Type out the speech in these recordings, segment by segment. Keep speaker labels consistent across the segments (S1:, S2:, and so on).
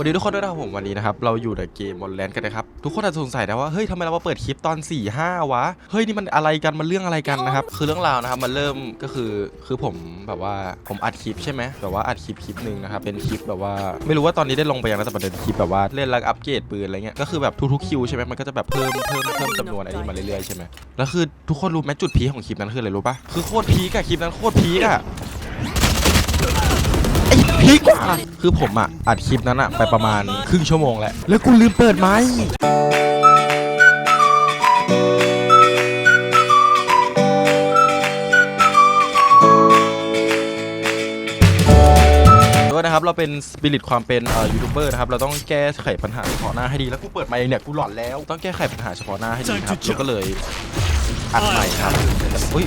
S1: วันนี้ทุกคนด้วยนะครับผมวันนี้นะครับเราอยู่ในเกมบอลแลนด์กันนะครับทุกคนอาจจะสงสัยนะว่าเฮ้ยทำไมเรามาเปิดคลิปตอน4ี่ห้าวะเฮ้ยนี่มันอะไรกันมันเรื่องอะไรกันนะครับคือเรื่องราวนะครับมันเริ่มก็คือคือผมแบบว่าผมอัดคลิปใช่ไหมแบบว่าอัดคลิปคลิปหนึ่งนะครับเป็นคลิปแบบว่าไม่รู้ว่าตอนนี้ได้ลงไปยังนะแต่ประเด็นคลิปแบบว่าเล่นแล้วอัปเกรดปืนอะไรเงี้ยก็คือแบบทุกๆคิวใช่ไหมมันก็จะแบบเพิ่มเพิ่มเพิ่มจำนวนอันนี้มาเรื่อยๆใช่ไหมแล้วคือทุกคนรู้ไหมจุดพีของคลิปนั้นคืออะไรรู้ปะคือโคตรพีคอะคลิปนั้นโคตรพีคอะ พีกว่าคือผมอะอัดคลิปนั้นอะไปประมาณครึ่งชั่วโมงแล้วแล้วกูลืมเปิดไมค์ด้วยนะครับเราเป็นสปิริตความเป็นยูทูบเบอร์นะครับเราต้องแก้ไขปัญหาเฉพาะหน้าให้ดีแล้วกูเปิดไมค์เนี่ยกูหลอนแล้วต้องแก้ไขปัญหาเฉพาะหน้าให้ดีครับเราก็เลยอัดใหม่ครับอุ้ย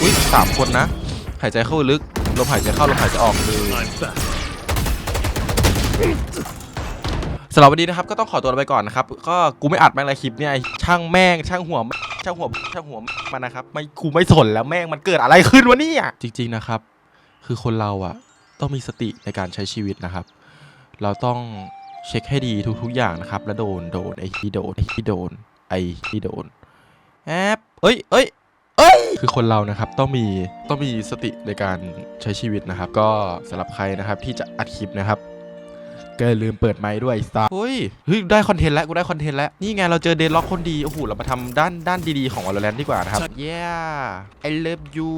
S1: อุ้ยสามคนนะ หายใจเข้าลึก ลมหายใจเข้าลมหายใจออกเลยสำหรับวันนี้นะครับก็ต้องขอตัวไปก่อนนะครับก็กูไม่อัดแม่งเลยคลิปเนี่ยช่างแม่งช่างหัวช่างหัวช่างหัวมันนะครับไม่กูไม่สนแล้วแม่งมันเกิดอะไรขึ้นวะเนี่ยจริงๆนะครับ คือคนเราอะต้องมีสติในการใช้ชีวิตนะครับ เราต้องเช็คให้ดีทุกๆอย่างนะครับ แล้วโดนโดนไอ้ที่โดนไอ้ที่โดนไอ้ที่โดนแอบเอ้ยเอ้ย เอ้ย คือคนเรานะครับต้องมีต้องมีสติในการใช้ชีวิตนะครับ ก็สำหรับใครนะครับที่จะอัดคลิปนะครับก็อย่าลืมเปิดไมค์ด้วยสตาร์เฮ้ยเฮ้ย ได้คอนเทนต์แล้ว กูได้คอนเทนต์แล้ว นี่ไง เราเจอเดนล็อกคนดี โอ้โห เรามาทำด้านด้านดีๆของ Valorant ดีกว่านะครับ yeah I love you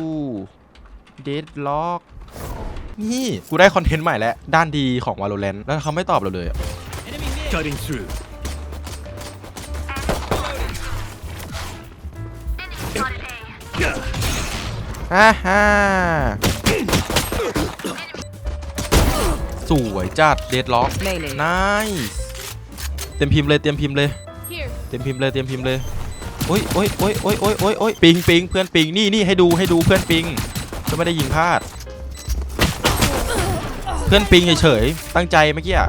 S1: deadlock นี่ กูได้คอนเทนต์ใหม่แล้ว ด้านดีของ Valorant แล้วเขาไม่ตอบเราเลยอะ
S2: Cutting through.
S1: ฮ่าฮ่าสวยจัดเดดล็อก
S3: Melee.
S1: น i สเต็มพิมพ์เลยเต็มพิมพ์เลย
S3: Here.
S1: เตรียมพิมพ์เลยเตรียมพิมพ์เลยโอ้ยโอ้ยโอ้ยโอ้ยโอ้ยโอ้ยโอ้ยปิงปิงเพื่อนปิงนี่นี่ให้ดูให้ดูเพื่อนปิงก็ไม่ได้ยิงพลาด เพื่อนปิงเฉยๆตั้งใจเมื่อกี้อะ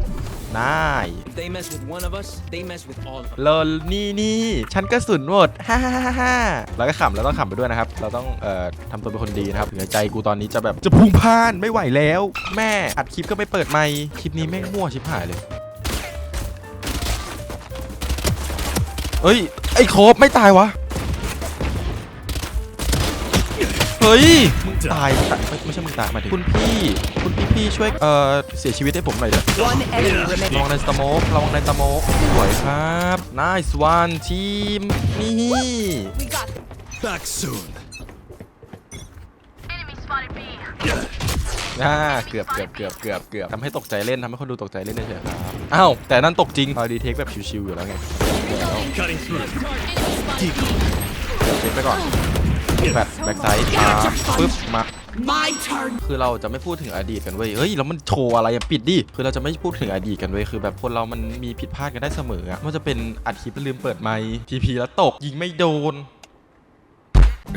S1: นาย
S4: They mess with one of us, they mess with all of us.
S1: เลนนี่นี่ฉันก็สุนหมดฮ่าฮ่าฮ่าฮ่าแล้วก็ขำแล้วต้องขำไปด้วยนะครับ เราต้องเอ่อทำตัวเป็นคนดีนะครับถึงใจกูตอนนี้จะแบบจะพุ่งพล่านไม่ไหวแล้ว แม่อัดคลิปก็ไม่เปิดไมค์คลิปนี้แม่งมั่วชิบหายเลยเอ้ยไอ้โคบไม่ตายวะเฮ้ยมึง ตายตายไม่ไม่ใช่มึงตายหมายถึงคุณพี่ คุณพี่พี่ช่วยเอ่อเสียชีวิตให้ผมหน่อยเถอะ
S3: One enemy
S1: ระ
S3: remaining.
S1: วังในสโมกระวังในสโมกสวยครับ nice one ทีมนี่
S3: We got them.
S2: Back soon.
S1: อ่าเกือบเกือบเกือบเกือบเกือบทำให้ตกใจเล่นทำให้คนดูตกใจเล่นเฉยๆครับอ้าวแต่นั่นตกจริงเราดีเทคแบบชิวๆอยู่แล้วไง
S2: Cutting through.
S1: เช็คไปก่อน แบตแบ็กไซด์มาปึ๊บมา
S3: My turn.
S1: คือเราจะไม่พูดถึงอดีตกันเว้ยเฮ้ยแล้วมันโชว์อะไรอะปิดดิคือเราจะไม่พูดถึงอดีตกันเว้ยคือ แบบคนเรามันมีผิดพลาดกันได้เสมออะไมันจะเป็นอัดคลิปแล้วลืมเปิดไมค์ทีพีแล้วตกยิงไม่โดน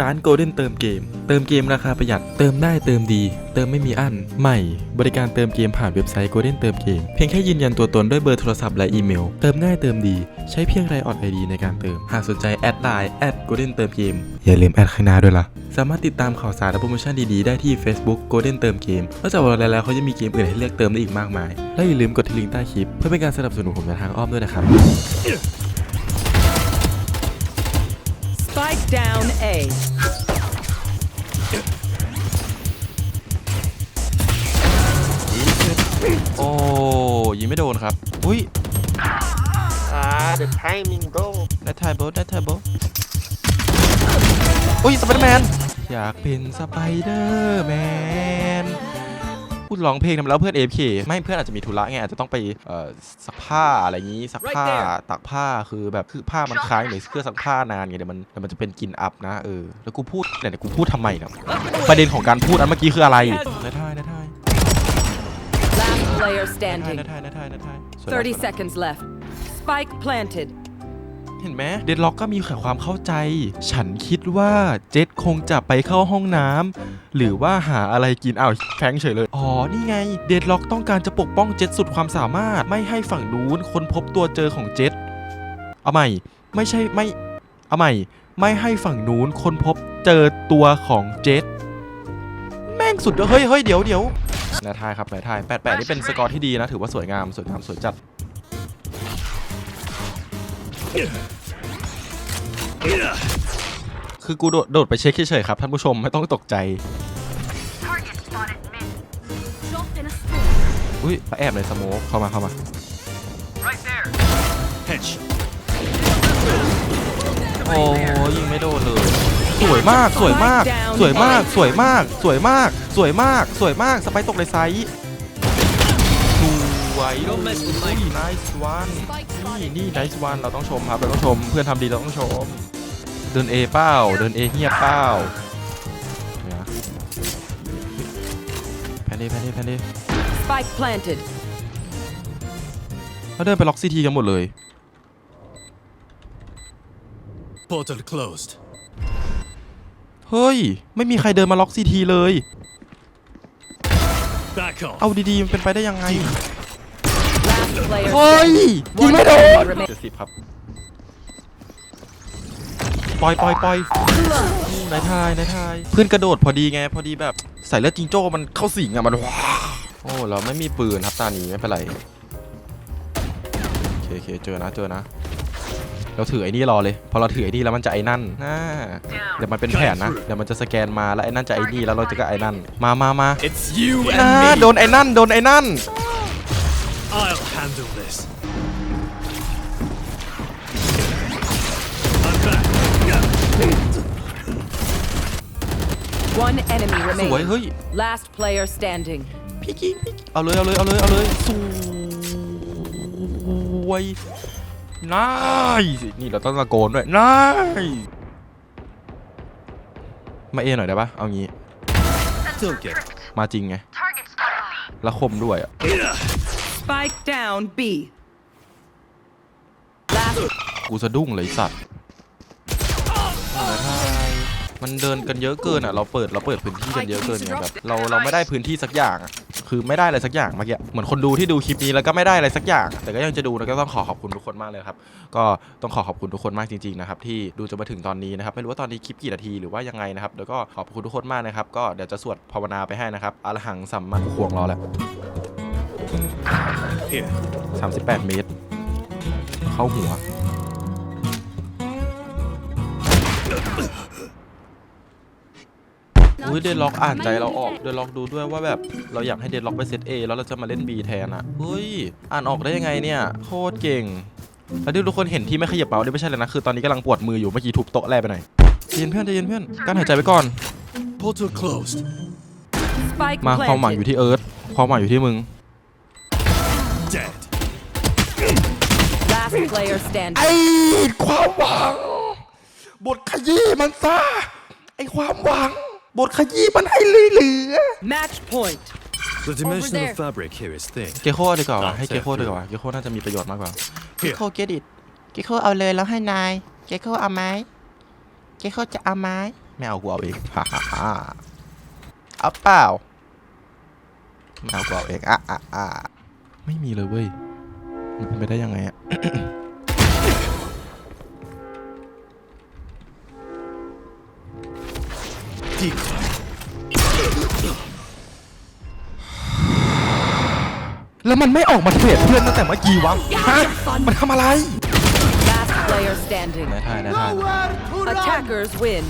S1: ร้าน Golden เติมเกม เติมเกมราคาประหยัด เติมได้เติมดี เติมไม่มีอั้น ใหม่ บริการเติมเกมผ่านเว็บไซต์ Golden เติมเกม เพียงแค่ยืนยันตัวตนด้วยเบอร์โทรศัพท์และอีเมล เติมง่ายเติมดี ใช้เพียงไรออดไอดีในการเติม หากสนใจแอดไลน์แอด Golden เติมเกม อย่าลืมแอดข้างหน้าด้วยล่ะ สามารถติดตามข่าวสารและโปรโมชั่นดีๆได้ที่ Facebook Golden เติมเกมนอกจากวอลเลแล้วเขาจะมีเกมอื่นให้เลือกเติมได้อีกมากมาย และอย่าลืมกดที่ลิงก์ใต้คลิปเพื่อเป็นการสนับสนุนผมในทางอ้อมด้วยนะครับ
S3: down A.
S1: โอ้ยิงไม่โดนครับ อุ้ย
S5: อ่า the timing bro
S1: ได้ทายโบได้ทายโบอุ้ยสไปเดอร์แมน อยากเป็นสไปเดอร์แมน พูดร้องเพลงทำแล้วเพื่อน AFK ไม่เพื่อนอาจจะมีธุระไงอาจจะต้องไปเอ่อซักผ้าอะไรอย่างนี้ซักผ้า
S4: Right there
S1: ตากผ้าคือแบบคือผ้ามันค้างอยู่ในเครื่องซักผ้านานไงเดี๋ยวมันเดี๋ยวมันจะเป็นกลินอับนะเออแล้วกูพูดเนี่ยกูพูดทำไมเนี่ยประเด็นของการพูดอันเมื่อกี้คืออะไรนายทายนายทาย
S3: Last player
S1: นาย
S3: standing.
S1: ทายนายทายนายทายสวยแล้วสวยแล้ว
S3: 30 seconds left. Spike planted.
S1: เห็นไหมเดดล็อกก็มีแค่ความเข้าใจ ฉันคิดว่าเจ็ดคงจะไปเข้าห้องน้ำหรือว่าหาอะไรกินอ้าวแฟงเฉยเลย อ๋อ นี่ไง เดดล็อกต้องการจะปกป้องเจ็ดสุดความสามารถ ไม่ให้ฝั่งนู้นคนพบตัวเจอของเจ็ดเอาใหม่ ไม่ใช่ไม่ เอาใหม่ ไม่ให้ฝั่งนู้นคนพบเจอตัวของเจ็ดแม่งสุดยอดเฮ้ยเฮ้ยเดี๋ยวเดี๋ยวนายทายครับนายทายแปดแปดนี่เป็นสกอร์ที่ดีนะ ถือว่าสวยงามสวยงามสวยจัด คือกูโดดโดดไปเช็คเฉยๆครับ ท่านผู้ชมไม่ต้องตกใจ อุ้ยมาแอบในสโมกเข้ามาเข้ามา
S2: Hedge.
S1: โอ้ยยิงไม่โดนเลย สวยมากสวยมาก สวยมากสวยมาก สวยมาก สวยมาก สวยมากสไปร์ตกเลยไซส์ส วย
S4: Don't mess with my
S1: นี่ nice one นี่นี่ nice one เราต้องชมครับเราต้องชม เพื่อนทำดีเราต้องชม เดิน A เป้าเดิน A เงียบเป้าเนี่ยนะแพนเดแพนเดแพนเด
S3: Spike planted.
S1: แล้วเดินไปล็อกซีทีกันหมดเลย
S2: Portal closed.
S1: เฮ้ย ไม่มีใครเดินมาล็อกซีทีเลย
S2: Back off.
S1: เอาดีๆมันเป็นไปได้ยังไง
S3: Last player
S1: เฮ้ย
S3: standing.
S1: ยิงไม่โดน
S3: Remain-
S1: เจ็ดสิบครับ ปล่อยปล่อยปล่อยนายทายนายทาย เพื่อนกระโดดพอดีไง พอดีแบบใส่เลือดจิงโจ้มันเข้าสิงอะมันว้าวโอ้เราไม่มีปืนครับตานี้ไม่เป็นไรโอเคโอเคเจอนะเจอนะ เราถือไอ้นี่รอเลย พอเราถือไอ้นี่แล้วมันจะไอ้นั่นน่าเดี๋ยวมันเป็นแผนนะ เดี๋ยวมันจะสแกนมาแล้วไอ้นั่นจะไอ้นี่แล้วเราจะก็ไอ้นั่น มามามา
S2: It's you
S1: นะ
S2: and me.
S1: โดนไอ้นั่นโดนไอ้นั่น
S2: I'll handle this. I'm back.
S3: One enemy
S1: สวย
S3: remaining.
S1: เฮ้ย
S3: Last player standing.
S1: พี่กิ๊กพี่กิ๊กเอาเลยเอาเลยเอาเลยเอาเลยสวยนายนี่เราต้องตะโกนด้วยนายมาเอหน่อยได้ปะเอางี้
S2: Don't get it.
S1: มาจริงไงแล้วคมด้วยอะ
S3: Spike down B. Last
S1: กูสะดุ้งเลยไอ้สัตว์มันเดินกันเยอะเกินอะ เราเปิดเราเปิดพื้นที่กันเยอะเกินไงแบบเราเราไม่ได้พื้นที่สักอย่างอะคือไม่ได้อะไรสักอย่างเมื่อกี้เหมือนคนดูที่ดูคลิปนี้แล้วก็ไม่ได้อะไรสักอย่าง แต่ก็ยังจะดูนะก็ต้องขอขอบคุณทุกคนมากเลยครับ ก็ต้องขอขอบคุณทุกคนมากจริงๆนะครับที่ดูจนมาถึงตอนนี้นะครับไม่รู้ว่าตอนนี้คลิปกี่นาทีหรือว่ายังไงนะครับแล้วก็ขอบคุณทุกคนมากนะครับก็เดี๋ยวจะสวดภาวนาไปให้นะครับอรหังสัมมาควงรอแล้ ว
S2: Here.
S1: 38 เมตร เข้าหัว อุ้ยเดนล็อกอ่านใจเราออกเดนล็อกดูด้วยว่าแบบเราอยากให้เดนล็อกไปเซต A แล้วเราจะมาเล่น B แทนอะเฮ้ย อ่านออกได้ยังไงเนี่ย โคตรเก่ง แล้วที่ทุกคนเห็นที่ไม่ขยับเมาส์นี่ไม่ใช่เลยนะ คือตอนนี้กำลังปวดมืออยู่เมื่อกี้ทุบโต๊ะแรกไปหน่อยใจเย็นเพื่อนใจเย็นเพื่อนกั้นหายใจไว้ก่อน
S2: Portal closed.
S3: spike
S1: มาความหวังอยู่
S3: planted.
S1: ที่เอิร์ธความหวังอยู่ที่มึง
S3: Last player standing.
S1: ไอ้ความหวัง บทขยี้มันซะไอ้ความหวัง บทขยี้มันให้เหลือ
S3: Match point.
S2: The dimensional
S3: there.
S2: fabric here is thin.
S1: เกโคดีกว่าวะ
S2: อะ
S1: ให้เกโค
S2: เสร็จ
S1: ดีกว่าเกโคน่าจะมีประโยชน์มากกว่า
S2: เหี้ย
S1: เกโคเกดิตเกโคเอาเลยแล้วให้นาย เกโคเอาไหมเกโคจะเอาไหมไม่เอากูเอาเอง ฮ่าฮ่าฮ่าเอาเปล่าไม่เอากูเอาเองอะอะอะไม่มีเลยเว้ย มันเป็นไปได้ยังไงอะ
S2: Decoy.
S1: แล้วมันไม่ออกมาเทรดเพื่อนตั้งแต่เมื่อกี้วะฮะมันทำอะไร
S3: Last player standing.
S1: นายทายนายทาย
S3: Attackers win.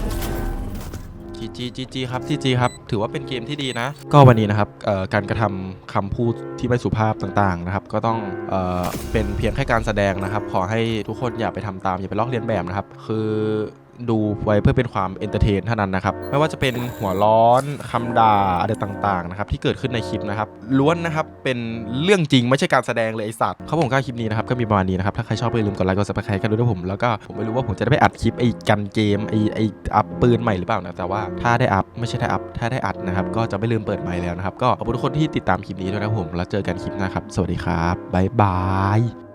S1: จีจีจีจีครับจีจีครับถือว่าเป็นเกมที่ดีนะ ก็วันนี้นะครับการกระทำคำพูดที่ไม่สุภาพต่างๆนะครับ ก็ต้องเออเป็นเพียงแค่การแสดงนะครับ ขอให้ทุกคนอย่าไปทำตามอย่าไปลอกเลียนแบบนะครับ คือ ดูไว้เพื่อเป็นความเอนเตอร์เทนเท่านั้นนะครับ ไม่ว่าจะเป็นหัวร้อนคำด่าอะไรต่างๆนะครับที่เกิดขึ้นในคลิปนะครับล้วนนะครับเป็นเรื่องจริงไม่ใช่การแสดงเลยไอสัตว์เขาผมก็คลิปนี้นะครับก็มีประมาณนี้นะครับถ้าใครชอบก็อย่าลืมกดไลค์กดซับสไครต์กันด้วยนะผมแล้วก็ผมไม่รู้ว่าผมจะได้ไปอัดคลิปไอ้กันเกมไอ้ไอ้อัพปืนใหม่หรือเปล่านะแต่ว่าถ้าได้อัพไม่ใช่ได้อัพถ้าได้อัดนะครับก็จะไม่ลืมเปิดไมค์แล้วนะครับก็ขอบคุณทุกคนที่ติดตามคลิปนี้ด้วยนะผมแล้วเจอกันคลิปหน้าครับสวัสดีครับบ๊ายบาย